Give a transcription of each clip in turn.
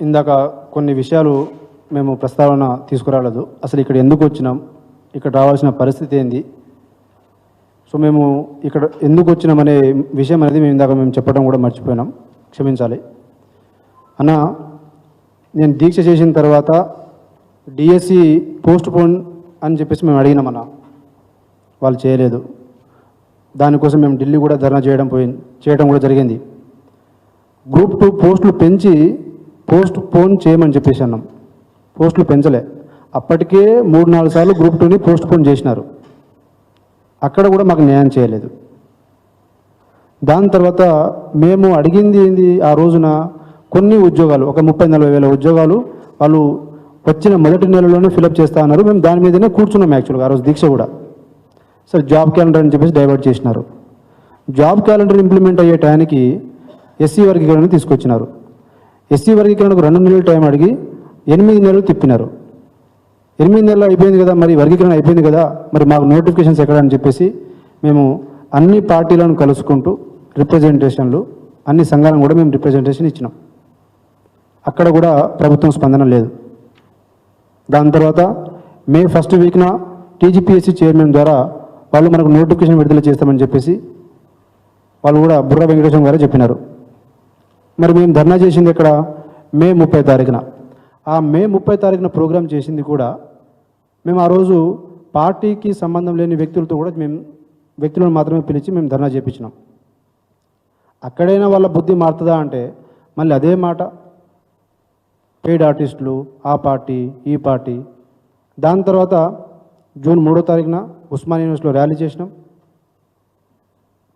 ఇందాక కొన్ని విషయాలు మేము ప్రస్తావన తీసుకురాలేదు. అసలు ఇక్కడ ఎందుకు వచ్చినాం? ఇక్కడ రావాల్సిన పరిస్థితి ఏంది? సో మేము ఇక్కడ ఎందుకు వచ్చినామనే విషయం అనేది మేము ఇందాక మేము చెప్పడం కూడా మర్చిపోయినాం. క్షమించాలి. అన్న నేను దీక్ష చేసిన తర్వాత డిఎస్సి పోస్ట్ పోన్ అని చెప్పేసి మేము అడిగినామన్న వాళ్ళు చేయలేదు. దానికోసం మేము ఢిల్లీ కూడా ధర్నా చేయడం పోయింది చేయడం కూడా జరిగింది. గ్రూప్ టూ పోస్టులు పెంచి పోస్ట్ పోన్ చేయమని చెప్పేసి అన్నాం. పోస్టులు పెంచలే. అప్పటికే మూడు నాలుగు సార్లు గ్రూప్ టూని పోస్ట్ పోన్ చేసినారు. అక్కడ కూడా మాకు న్యాయం చేయలేదు. దాని తర్వాత మేము అడిగింది ఏంది ఆ రోజున కొన్ని ఉద్యోగాలు ఒక ముప్పై నలభై వేల ఉద్యోగాలు వాళ్ళు వచ్చిన మొదటి నెలలోనే ఫిలప్ చేస్తా అన్నారు. మేము దాని మీదనే కూర్చున్నాం యాక్చువల్గా ఆ రోజు దీక్ష కూడా. సరే జాబ్ క్యాలెండర్ అని చెప్పేసి డైవర్ట్ చేసినారు. జాబ్ క్యాలెండర్ ఇంప్లిమెంట్ అయ్యే టైంకి ఎస్సీ వర్గీకరణను తీసుకొచ్చినారు. ఎస్సీ వర్గీకరణకు రెండు నెలలు టైం అడిగి ఎనిమిది నెలలు తిప్పినారు. ఎనిమిది నెలలు అయిపోయింది కదా మరి వర్గీకరణ అయిపోయింది కదా మరి మాకు నోటిఫికేషన్స్ ఎక్కడ అని చెప్పేసి మేము అన్ని పార్టీలను కలుసుకుంటూ రిప్రజెంటేషన్లు అన్ని సంఘాలను కూడా మేము రిప్రజెంటేషన్ ఇచ్చినాం. అక్కడ కూడా ప్రభుత్వం స్పందన లేదు. దాని తర్వాత మే ఫస్ట్ వీక్న టీజీపీఎస్సీ చైర్మన్ ద్వారా వాళ్ళు మనకు నోటిఫికేషన్ విడుదల చేస్తామని చెప్పేసి వాళ్ళు కూడా బుర్ర వెంకటేశ్వర గారు చెప్పినారు. మరి మేము ధర్నా చేసింది ఇక్కడ మే ముప్పై తారీఖున. ఆ మే ముప్పై తారీఖున ప్రోగ్రాం చేసింది కూడా మేము ఆ రోజు పార్టీకి సంబంధం లేని వ్యక్తులతో కూడా మేము వ్యక్తులను మాత్రమే పిలిచి మేము ధర్నా చేపించినాం. అక్కడైనా వాళ్ళ బుద్ధి మారుతుందా అంటే మళ్ళీ అదే మాట. పెయిడ్ ఆర్టిస్టులు ఆ పార్టీ ఈ పార్టీ. దాని తర్వాత జూన్ మూడో తారీఖున ఉస్మాన్ యూనివర్సిటీలో ర్యాలీ చేసినాం.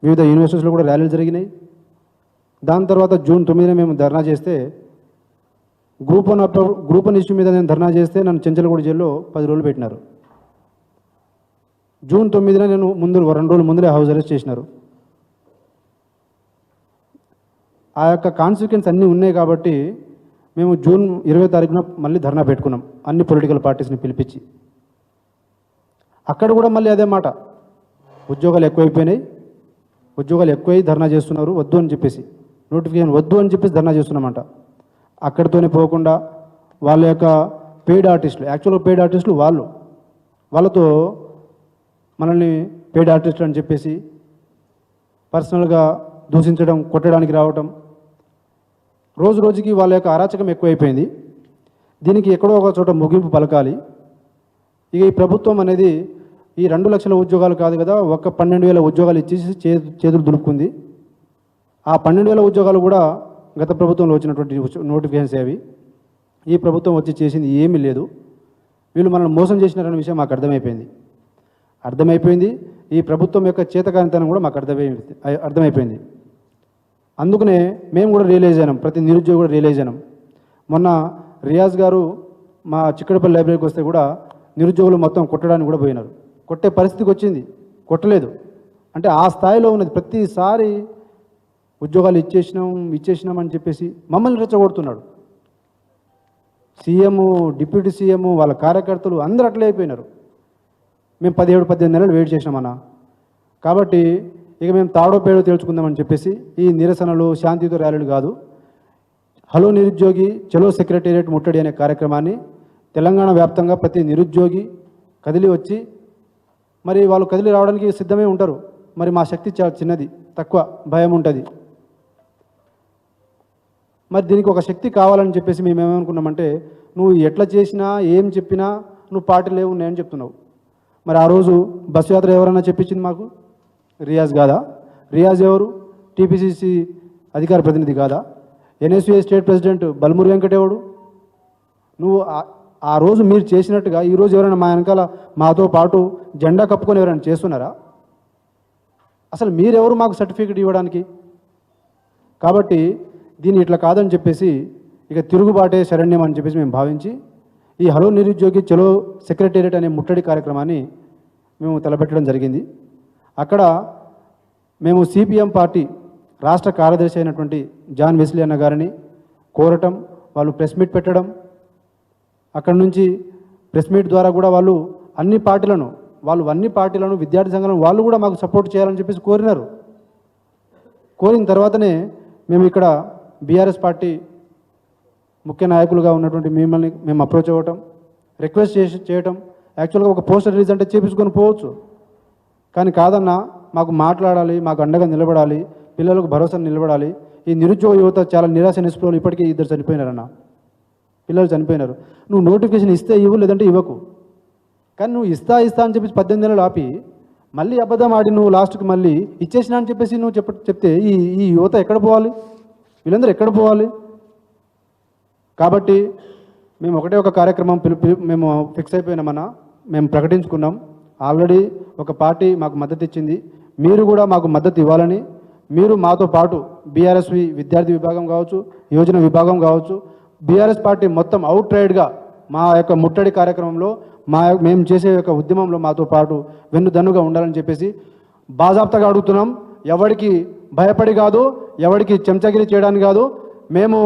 వివిధ యూనివర్సిటీస్లో కూడా ర్యాలీలు జరిగినాయి. దాని తర్వాత జూన్ తొమ్మిదిన మేము ధర్నా చేస్తే group one up group one issue మీద నేను ధర్నా చేస్తే నన్ను చెంచలగూడ జైల్లో పది రోజులు పెట్టినారు. జూన్ తొమ్మిదిన నేను ముందు రెండు రోజులు ముందరే హౌస్ అరెస్ట్ చేసినారు. ఆ యొక్క కాన్సిక్వెన్స్ అన్నీ ఉన్నాయి కాబట్టి మేము జూన్ ఇరవై తారీఖున మళ్ళీ ధర్నా పెట్టుకున్నాం అన్ని పొలిటికల్ పార్టీస్ని పిలిపించి. అక్కడ కూడా మళ్ళీ అదే మాట ఉద్యోగాలు ఎక్కువైపోయినాయి ఉద్యోగాలు ఎక్కువై ధర్నా చేస్తున్నారు వద్దు అని చెప్పేసి. నోటిఫికేషన్ వద్దు అని చెప్పేసి ధర్నా చేస్తున్నామంట. అక్కడితోనే పోకుండా వాళ్ళ యొక్క పెయిడ్ ఆర్టిస్టులు యాక్చువల్గా పెయిడ్ ఆర్టిస్టులు వాళ్ళు వాళ్ళతో మనల్ని పెయిడ్ ఆర్టిస్టులు అని చెప్పేసి పర్సనల్గా దూషించడం కొట్టడానికి రావటం రోజు రోజుకి వాళ్ళ యొక్క అరాచకం ఎక్కువైపోయింది. దీనికి ఎక్కడో ఒక చోట ముగింపు పలకాలి. ఇక ఈ ప్రభుత్వం అనేది ఈ రెండు లక్షల ఉద్యోగాలు కాదు కదా ఒక పన్నెండు వేల ఉద్యోగాలు ఇచ్చేసి చే చేతులు దులుపుకుంది. ఆ పన్నెండు వేల ఉద్యోగాలు కూడా గత ప్రభుత్వంలో వచ్చినటువంటి నోటిఫికేషన్స్ అవి. ఈ ప్రభుత్వం వచ్చి చేసింది ఏమీ లేదు. వీళ్ళు మనల్ని మోసం చేసినారనే విషయం మాకు అర్థమైపోయింది. అర్థమైపోయింది. ఈ ప్రభుత్వం యొక్క చేతకానితనం కూడా మాకు అర్థమైంది అర్థమైపోయింది. అందుకనే మేము కూడా రియలైజ్ అయినాం. ప్రతి నిరుద్యోగి కూడా రియలైజ్ అయినాం. మొన్న రియాజ్ గారు మా చిక్కడపల్లి లైబ్రరీకి వస్తే కూడా నిరుద్యోగులు మొత్తం కొట్టడానికి కూడా పోయినారు. కొట్టే పరిస్థితికి వచ్చింది. కొట్టలేదు. అంటే ఆ స్థాయిలో ఉన్నది. ప్రతిసారి ఉద్యోగాలు ఇచ్చేసినాం ఇచ్చేసినాం అని చెప్పేసి మమ్మల్ని రెచ్చగొడుతున్నాడు. సీఎం డిప్యూటీ సీఎం వాళ్ళ కార్యకర్తలు అందరూ అట్లే అయిపోయినారు. మేము పదిహేడు పద్దెనిమిది నెలలు వెయిట్ చేసినామన్నా కాబట్టి ఇక మేము తాడో పేడో తేల్చుకుందామని చెప్పేసి ఈ నిరసనలు శాంతియుత ర్యాలీలు కాదు. హలో నిరుద్యోగి చలో సెక్రటేరియట్ ముట్టడి అనే కార్యక్రమాన్ని తెలంగాణ వ్యాప్తంగా ప్రతి నిరుద్యోగి కదిలి వచ్చి మరి వాళ్ళు కదిలి రావడానికి సిద్ధమే ఉంటారు. మరి మా శక్తి చాలా చిన్నది తక్కువ భయం ఉంటుంది. మరి దీనికి ఒక శక్తి కావాలని చెప్పేసి మేము ఏమనుకున్నామంటే నువ్వు ఎట్లా చేసినా ఏం చెప్పినా నువ్వు పార్టీలు లేవు నేను చెప్తున్నావు. మరి ఆ రోజు బస్సు యాత్ర ఎవరైనా చెప్పించింది మాకు? రియాజ్ కాదా? రియాజ్ ఎవరు? టీపీసీసీ అధికార ప్రతినిధి కాదా? ఎన్ఎస్యుఏ స్టేట్ ప్రెసిడెంట్ బల్మూరి వెంకటేవుడు? నువ్వు ఆ- రోజు మీరు చేసినట్టుగా ఈరోజు ఎవరైనా మా వెనకాల మాతో పాటు జెండా కప్పుకొని ఎవరైనా చేస్తున్నారా? అసలు మీరెవరు మాకు సర్టిఫికేట్ ఇవ్వడానికి? కాబట్టి దీన్ని ఇట్లా కాదని చెప్పేసి ఇక తిరుగుబాటే శరణ్యం అని చెప్పేసి మేము భావించి ఈ హలో నిరుద్యోగి చలో సెక్రటేరియట్ అనే ముట్టడి కార్యక్రమాన్ని మేము తలపెట్టడం జరిగింది. అక్కడ మేము సిపిఎం పార్టీ రాష్ట్ర కార్యదర్శి అయినటువంటి జాన్ వెస్లీ అన్న గారిని కోరటం వాళ్ళు ప్రెస్ మీట్ పెట్టడం అక్కడ నుంచి ప్రెస్ మీట్ ద్వారా కూడా వాళ్ళు అన్ని పార్టీలను వాళ్ళు అన్ని పార్టీలను విద్యార్థి సంఘాలను వాళ్ళు కూడా మాకు సపోర్ట్ చేయాలని చెప్పేసి కోరినారు. కోరిన తర్వాతనే మేము ఇక్కడ బీఆర్ఎస్ పార్టీ ముఖ్య నాయకులుగా ఉన్నటువంటి మిమ్మల్ని మేము అప్రోచ్ అవ్వటం రిక్వెస్ట్ చేసి చేయటం యాక్చువల్గా ఒక పోస్టర్ రిలీజ్ అంటే చేపించుకొని పోవచ్చు. కానీ కాదన్నా మాకు మాట్లాడాలి మాకు అండగా నిలబడాలి పిల్లలకు భరోసా నిలబడాలి. ఈ నిరుద్యోగ యువత చాలా నిరాశ నిస్పృహలు ఇప్పటికే ఇద్దరు చనిపోయినారన్న. పిల్లలు చనిపోయినారు. నువ్వు నోటిఫికేషన్ ఇస్తే ఇవ్వు లేదంటే ఇవ్వకు. కానీ నువ్వు ఇస్తా ఇస్తా అని చెప్పి పద్దెనిమిది నెలలు ఆపి మళ్ళీ అబద్ధం ఆడి నువ్వు లాస్ట్కి మళ్ళీ ఇచ్చేసినా అని చెప్పేసి నువ్వు చెప్ప చెప్తే ఈ ఈ యువత ఎక్కడ పోవాలి? వీళ్ళందరూ ఎక్కడ పోవాలి? కాబట్టి మేము ఒకటే ఒక కార్యక్రమం పిలిపి మేము ఫిక్స్ అయిపోయినామన్న మేము ప్రకటించుకున్నాం. ఆల్రెడీ ఒక పార్టీ మాకు మద్దతు ఇచ్చింది. మీరు కూడా మాకు మద్దతు ఇవ్వాలని మీరు మాతో పాటు బీఆర్ఎస్వి విద్యార్థి విభాగం కావచ్చు యోజన విభాగం కావచ్చు బీఆర్ఎస్ పార్టీ మొత్తం అవుట్ రైడ్గా మా యొక్క ముట్టడి కార్యక్రమంలో మా యొక్క- మేము చేసే యొక్క ఉద్యమంలో మాతో పాటు వెన్నుదన్నుగా ఉండాలని చెప్పేసి బాజాబ్తగా అడుగుతున్నాం. ఎవరికి భయపడి కాదు ఎవరికి చెంచగిరి చేయడానికి కాదు. మేము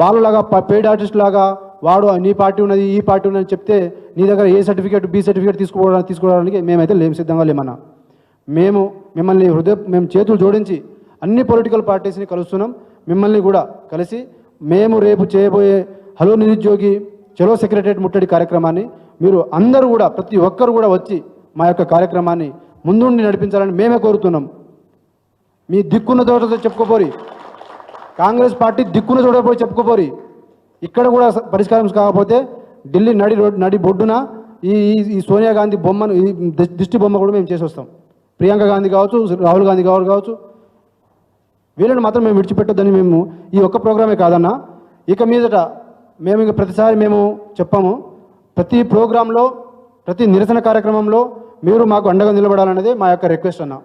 వాళ్ళలాగా పెయిడ్ ఆర్టిస్ట్ లాగా వాడు నీ పార్టీ ఉన్నది ఈ పార్టీ ఉన్నది చెప్తే నీ దగ్గర ఏ సర్టిఫికేట్ బి సర్టిఫికేట్ తీసుకోవడానికి తీసుకోవడానికి మేమైతే లేం సిద్ధంగా లేమన్నా. మేము మిమ్మల్ని హృదయ మేము చేతులు జోడించి అన్ని పొలిటికల్ పార్టీస్ని కలుస్తున్నాం. మిమ్మల్ని కూడా కలిసి మేము రేపు చేయబోయే హలో నిరుద్యోగి చలో సెక్రటరేట్ ముట్టడి కార్యక్రమాన్ని మీరు అందరూ కూడా ప్రతి ఒక్కరు కూడా వచ్చి మా యొక్క కార్యక్రమాన్ని ముందుండి నడిపించాలని మేమే కోరుతున్నాం. మీ దిక్కున్న చోట చెప్పుకోపోరి. కాంగ్రెస్ పార్టీ దిక్కున చూడకపోయి చెప్పుకోపోరి. ఇక్కడ కూడా పరిష్కారం కాకపోతే ఢిల్లీ నడి రోడ్ నడి బొడ్డున ఈ ఈ- సోనియా గాంధీ బొమ్మను ఈ దిష్టి బొమ్మ కూడా మేము చేసి వస్తాం ప్రియాంక గాంధీ కావచ్చు రాహుల్ గాంధీ గారు కావచ్చు. వీళ్ళని మాత్రం మేము విడిచిపెట్టొద్దని మేము ఈ ఒక్క ప్రోగ్రామే కాదన్నా. ఇక మీదట మేము ఇక ప్రతిసారి మేము చెప్పాము. ప్రతి ప్రోగ్రాంలో ప్రతి నిరసన కార్యక్రమంలో మీరు మాకు అండగా నిలబడాలన్నదే మా యొక్క రిక్వెస్ట్ అన్నా.